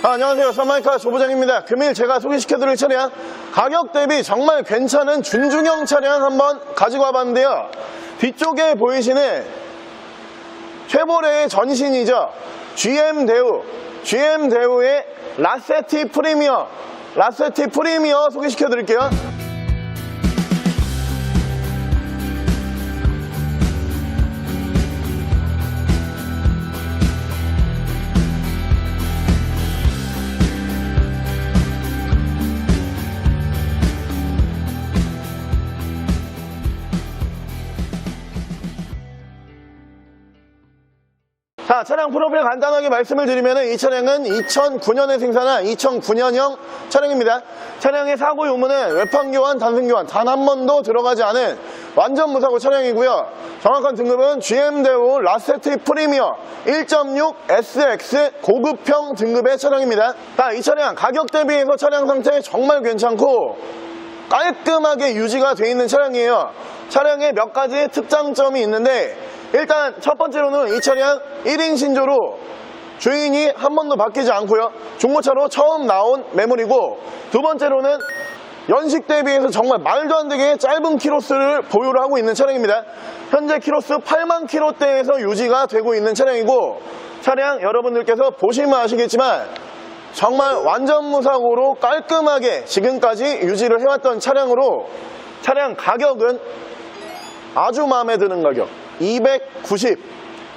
아, 안녕하세요. 썬마이카 조부장입니다. 금일 제가 소개시켜드릴 차량 가격 대비 정말 괜찮은 준중형 차량 한번 가지고 와봤는데요. 뒤쪽에 보이시는 쉐보레의 전신이죠. GM 대우, GM 대우의 라세티 프리미어, 라세티 프리미어 소개시켜드릴게요. 자, 차량 프로필 간단하게 말씀을 드리면 이 차량은 2009년에 생산한 2009년형 차량입니다. 차량의 사고 유무는 외판 교환, 단순 교환 단 한 번도 들어가지 않은 완전 무사고 차량이고요. 정확한 등급은 GM 대우 라세티 프리미어 1.6 SX 고급형 등급의 차량입니다. 자, 이 차량 가격 대비해서 차량 상태 정말 괜찮고 깔끔하게 유지가 되어 있는 차량이에요. 차량에 몇 가지 특장점이 있는데 일단 첫 번째로는 이 차량 1인 신조로 주인이 한 번도 바뀌지 않고요. 중고차로 처음 나온 매물이고 두 번째로는 연식 대비해서 정말 말도 안 되게 짧은 키로수를 보유를 하고 있는 차량입니다. 현재 키로수 8만 키로대에서 유지가 되고 있는 차량이고 차량 여러분들께서 보시면 아시겠지만 정말 완전 무사고로 깔끔하게 지금까지 유지를 해왔던 차량으로 차량 가격은 아주 마음에 드는 가격 290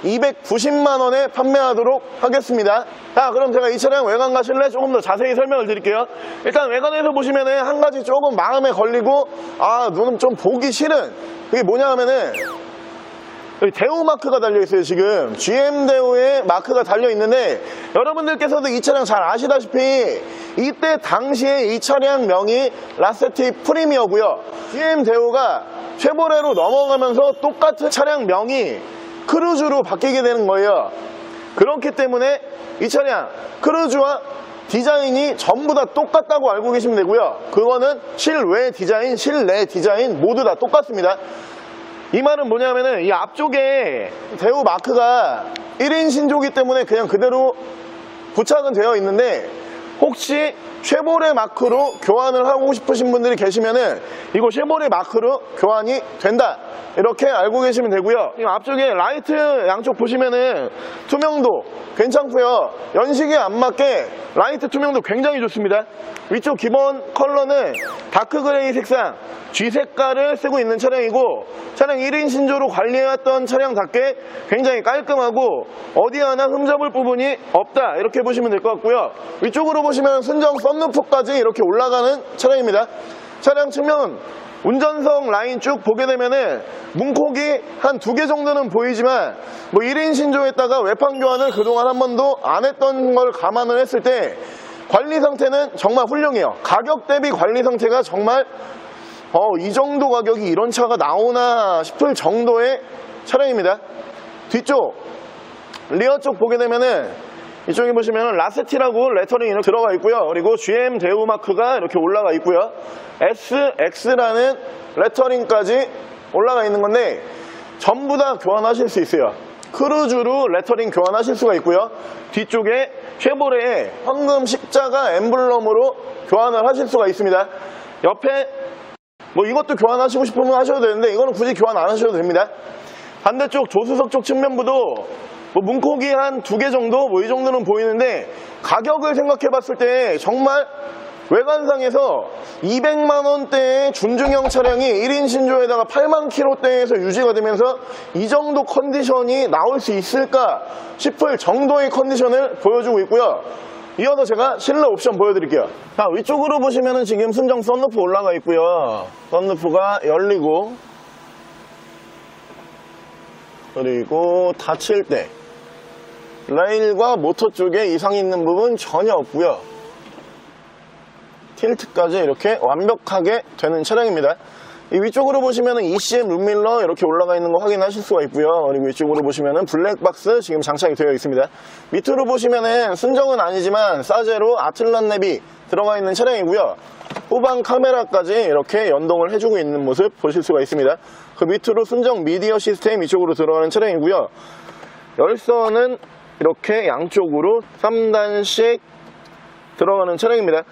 290만 원에 판매하도록 하겠습니다. 자 그럼 제가 이 차량 외관 가실래 조금 더 자세히 설명을 드릴게요. 일단 외관에서 보시면 은 한 가지 조금 마음에 걸리고 아 눈은 좀 보기 싫은 그게 뭐냐 하면은 여기 대우 마크가 달려있어요 지금. GM 대우의 마크가 달려있는데 여러분들께서도 이 차량 잘 아시다시피 이때 당시에 이 차량 명이 라세티 프리미어고요. GM 대우가 쉐보레로 넘어가면서 똑같은 차량 명이 크루즈로 바뀌게 되는 거예요. 그렇기 때문에 이 차량 크루즈와 디자인이 전부 다 똑같다고 알고 계시면 되고요. 그거는 실외 디자인, 실내 디자인 모두 다 똑같습니다 이 말은 뭐냐면은 이 앞쪽에 대우 마크가 1인 신조기 때문에 그냥 그대로 부착은 되어 있는데 혹시 쉐보레 마크로 교환을 하고 싶으신 분들이 계시면은 이거 쉐보레 마크로 교환이 된다. 이렇게 알고 계시면 되고요. 이 앞쪽에 라이트 양쪽 보시면은 투명도 괜찮고요. 연식에 안 맞게 라이트 투명도 굉장히 좋습니다. 위쪽 기본 컬러는 다크 그레이 색상 G 색깔을 쓰고 있는 차량이고 차량 1인 신조로 관리해왔던 차량답게 굉장히 깔끔하고 어디 하나 흠잡을 부분이 없다. 이렇게 보시면 될 것 같고요. 위쪽으로 보시면 순정 썬루프까지 이렇게 올라가는 차량입니다. 차량 측면 운전석 라인 쭉 보게 되면은 문콕이 한 두 개 정도는 보이지만 뭐 1인 신조에다가 외판 교환을 그동안 한 번도 안 했던 걸 감안을 했을 때 관리 상태는 정말 훌륭해요 가격 대비 관리 상태가 정말 어, 이 정도 가격이 이런 차가 나오나 싶을 정도의 차량입니다. 뒤쪽, 리어 쪽 보게 되면은 이쪽에 보시면 라세티라고 레터링이 들어가 있고요. 그리고 GM 대우 마크가 이렇게 올라가 있고요. SX라는 레터링까지 올라가 있는 건데 전부 다 교환하실 수 있어요. 크루즈로 레터링 교환하실 수가 있고요. 뒤쪽에 쉐보레의 황금 십자가 엠블럼으로 교환을 하실 수가 있습니다. 옆에 뭐 이것도 교환하시고 싶으면 하셔도 되는데 이거는 굳이 교환 안 하셔도 됩니다. 반대쪽 조수석 쪽 측면부도 뭐 문콕이 한 두 개 정도 뭐 이 정도는 보이는데 가격을 생각해 봤을 때 정말 외관상에서 200만 원대의 준중형 차량이 1인 신조에다가 8만 킬로대에서 유지가 되면서 이 정도 컨디션이 나올 수 있을까 싶을 정도의 컨디션을 보여주고 있고요. 이어서 제가 실내 옵션 보여드릴게요. 자, 위쪽으로 보시면은 지금 순정 썬루프 올라가 있고요. 썬루프가 열리고, 그리고 닫힐 때, 레일과 모터 쪽에 이상이 있는 부분 전혀 없고요. 틸트까지 이렇게 완벽하게 되는 차량입니다. 이 위쪽으로 보시면은 ECM 룸밀러 이렇게 올라가 있는 거 확인하실 수가 있고요. 그리고 이쪽으로 보시면은 블랙박스 지금 장착이 되어 있습니다. 밑으로 보시면은 순정은 아니지만 사제로 아틀란 랩이 들어가 있는 차량이고요. 후방 카메라까지 이렇게 연동을 해주고 있는 모습 보실 수가 있습니다. 그 밑으로 순정 미디어 시스템 이쪽으로 들어가는 차량이고요. 열선은 이렇게 양쪽으로 3단식 들어가는 차량입니다.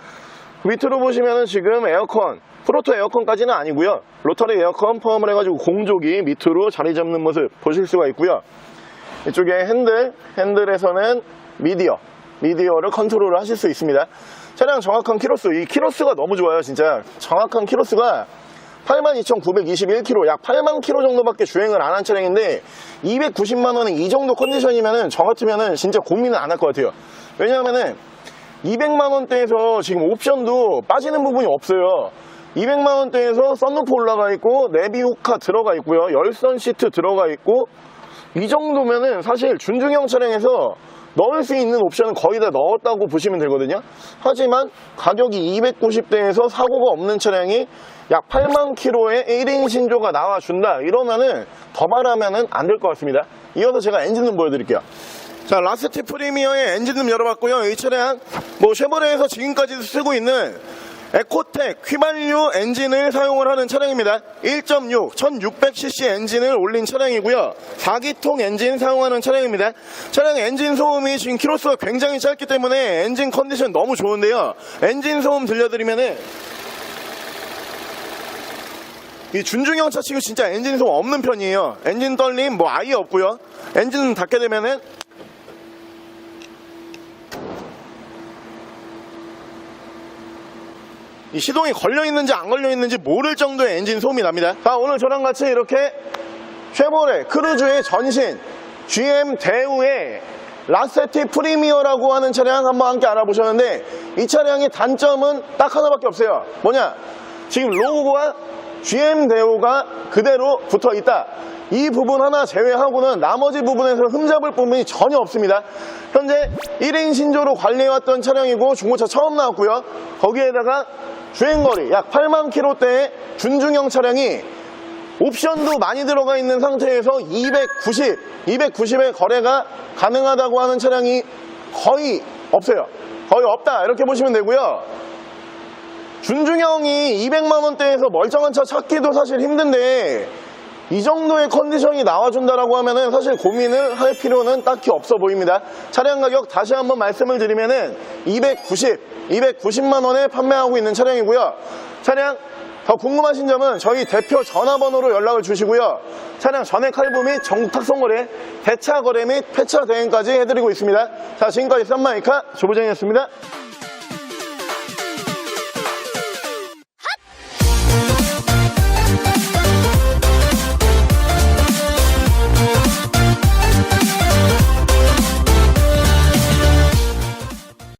밑으로 보시면은 지금 에어컨, 프로토 에어컨까지는 아니고요. 로터리 에어컨 포함을 해가지고 공조기 밑으로 자리 잡는 모습 보실 수가 있고요. 이쪽에 핸들, 핸들에서는 미디어, 미디어를 컨트롤을 하실 수 있습니다. 차량 정확한 키로수, 이 키로수가 너무 좋아요, 진짜. 정확한 키로수가 82,921km, 약 8만 km 정도밖에 주행을 안 한 차량인데 290만 원에 이 정도 컨디션이면은 저 같으면은 진짜 고민은 안 할 것 같아요. 왜냐하면은 200만 원대에서 지금 옵션도 빠지는 부분이 없어요. 200만 원대에서 썬루프 올라가 있고 내비후카 들어가 있고요. 열선 시트 들어가 있고 이 정도면은 사실 준중형 차량에서 넣을 수 있는 옵션은 거의 다 넣었다고 보시면 되거든요. 하지만 가격이 290대에서 사고가 없는 차량이 약 8만 킬로의 1인 신조가 나와준다. 이러면은 더 말하면은 안 될 것 같습니다. 이어서 제가 엔진 좀 보여드릴게요. 자, 라스트 프리미어의 엔진 좀 열어봤고요. 이 차량 뭐 쉐보레에서 지금까지 쓰고 있는 에코텍 휘발유 엔진을 사용을 하는 차량입니다. 1.6 1600cc 엔진을 올린 차량이고요. 4기통 엔진 사용하는 차량입니다. 차량 엔진 소음이 지금 키로수가 굉장히 짧기 때문에 엔진 컨디션 너무 좋은데요. 엔진 소음 들려드리면은 이 준중형 차 치고 진짜 엔진 소음 없는 편이에요. 엔진 떨림 뭐 아예 없고요. 엔진 닫게 되면은 이 시동이 걸려 있는지 안 걸려 있는지 모를 정도의 엔진 소음이 납니다. 자, 오늘 저랑 같이 이렇게 쉐보레 크루즈의 전신 GM 대우의 라세티 프리미어라고 하는 차량 한번 함께 알아보셨는데 이 차량의 단점은 딱 하나밖에 없어요. 뭐냐? 지금 로고가 GM 대우가 그대로 붙어 있다. 이 부분 하나 제외하고는 나머지 부분에서 흠잡을 부분이 전혀 없습니다. 현재 1인 신조로 관리해왔던 차량이고 중고차 처음 나왔고요. 거기에다가 주행거리 약 8만 킬로대의 준중형 차량이 옵션도 많이 들어가 있는 상태에서 290, 290의 거래가 가능하다고 하는 차량이 거의 없어요. 거의 없다. 이렇게 보시면 되고요. 준중 형이 200만 원대에서 멀쩡한 차 찾기도 사실 힘든데 이 정도의 컨디션이 나와준다라고 하면은 사실 고민을 할 필요는 딱히 없어 보입니다. 차량 가격 다시 한번 말씀을 드리면은 290, 290만 원에 판매하고 있는 차량이고요. 차량 더 궁금하신 점은 저희 대표 전화번호로 연락을 주시고요. 차량 전액 할부 및 전국 탁송거래, 대차 거래 및 폐차 대행까지 해드리고 있습니다. 자, 지금까지 썬마이카 조부장이었습니다.